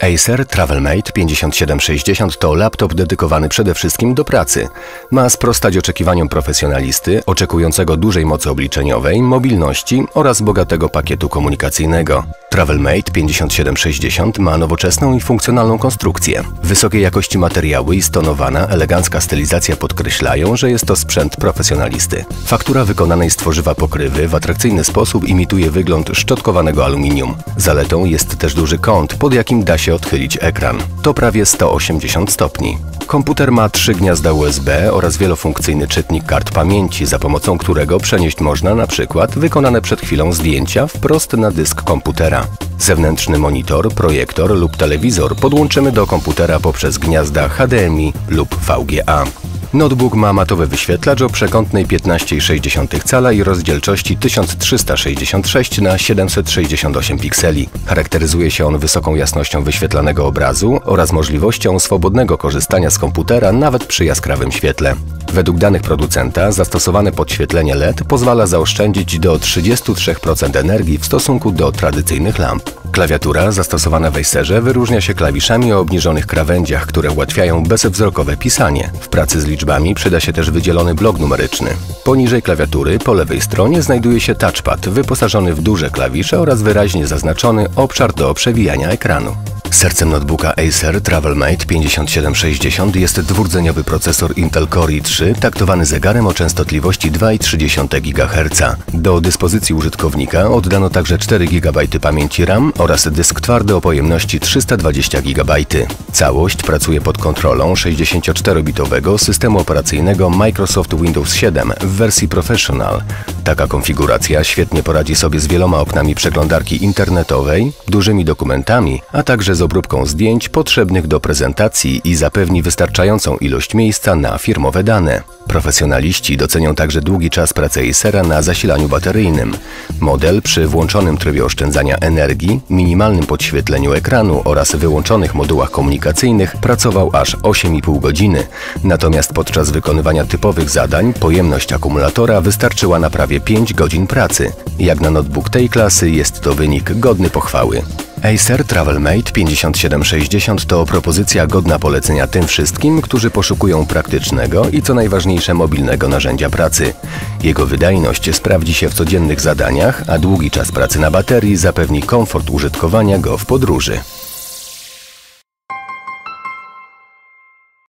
Acer TravelMate 5760 to laptop dedykowany przede wszystkim do pracy. Ma sprostać oczekiwaniom profesjonalisty, oczekującego dużej mocy obliczeniowej, mobilności oraz bogatego pakietu komunikacyjnego. TravelMate 5760 ma nowoczesną i funkcjonalną konstrukcję. Wysokiej jakości materiały i stonowana, elegancka stylizacja podkreślają, że jest to sprzęt profesjonalisty. Faktura wykonanej z tworzywa pokrywy w atrakcyjny sposób imituje wygląd szczotkowanego aluminium. Zaletą jest też duży kąt, pod jakim da się odchylić ekran. To prawie 180 stopni. Komputer ma trzy gniazda USB oraz wielofunkcyjny czytnik kart pamięci, za pomocą którego przenieść można na przykład wykonane przed chwilą zdjęcia wprost na dysk komputera. Zewnętrzny monitor, projektor lub telewizor podłączymy do komputera poprzez gniazda HDMI lub VGA. Notebook ma matowy wyświetlacz o przekątnej 15,6 cala i rozdzielczości 1366 na 768 pikseli. Charakteryzuje się on wysoką jasnością wyświetlanego obrazu oraz możliwością swobodnego korzystania z komputera nawet przy jaskrawym świetle. Według danych producenta zastosowane podświetlenie LED pozwala zaoszczędzić do 33% energii w stosunku do tradycyjnych lamp. Klawiatura zastosowana w Acerze wyróżnia się klawiszami o obniżonych krawędziach, które ułatwiają bezwzrokowe pisanie. W pracy z liczbami przyda się też wydzielony blok numeryczny. Poniżej klawiatury, po lewej stronie, znajduje się touchpad wyposażony w duże klawisze oraz wyraźnie zaznaczony obszar do przewijania ekranu. Sercem notebooka Acer TravelMate 5760 jest dwurdzeniowy procesor Intel Core i3 taktowany zegarem o częstotliwości 2,3 GHz. Do dyspozycji użytkownika oddano także 4 GB pamięci RAM oraz dysk twardy o pojemności 320 GB. Całość pracuje pod kontrolą 64-bitowego systemu operacyjnego Microsoft Windows 7 w wersji Professional. Taka konfiguracja świetnie poradzi sobie z wieloma oknami przeglądarki internetowej, dużymi dokumentami, a także z obróbką zdjęć potrzebnych do prezentacji i zapewni wystarczającą ilość miejsca na firmowe dane. Profesjonaliści docenią także długi czas pracy Acera na zasilaniu bateryjnym. Model przy włączonym trybie oszczędzania energii, minimalnym podświetleniu ekranu oraz wyłączonych modułach komunikacyjnych pracował aż 8,5 godziny. Natomiast podczas wykonywania typowych zadań pojemność akumulatora wystarczyła na prawie 5 godzin pracy. Jak na notebook tej klasy jest to wynik godny pochwały. Acer TravelMate 5760 to propozycja godna polecenia tym wszystkim, którzy poszukują praktycznego i co najważniejsze mobilnego narzędzia pracy. Jego wydajność sprawdzi się w codziennych zadaniach, a długi czas pracy na baterii zapewni komfort użytkowania go w podróży.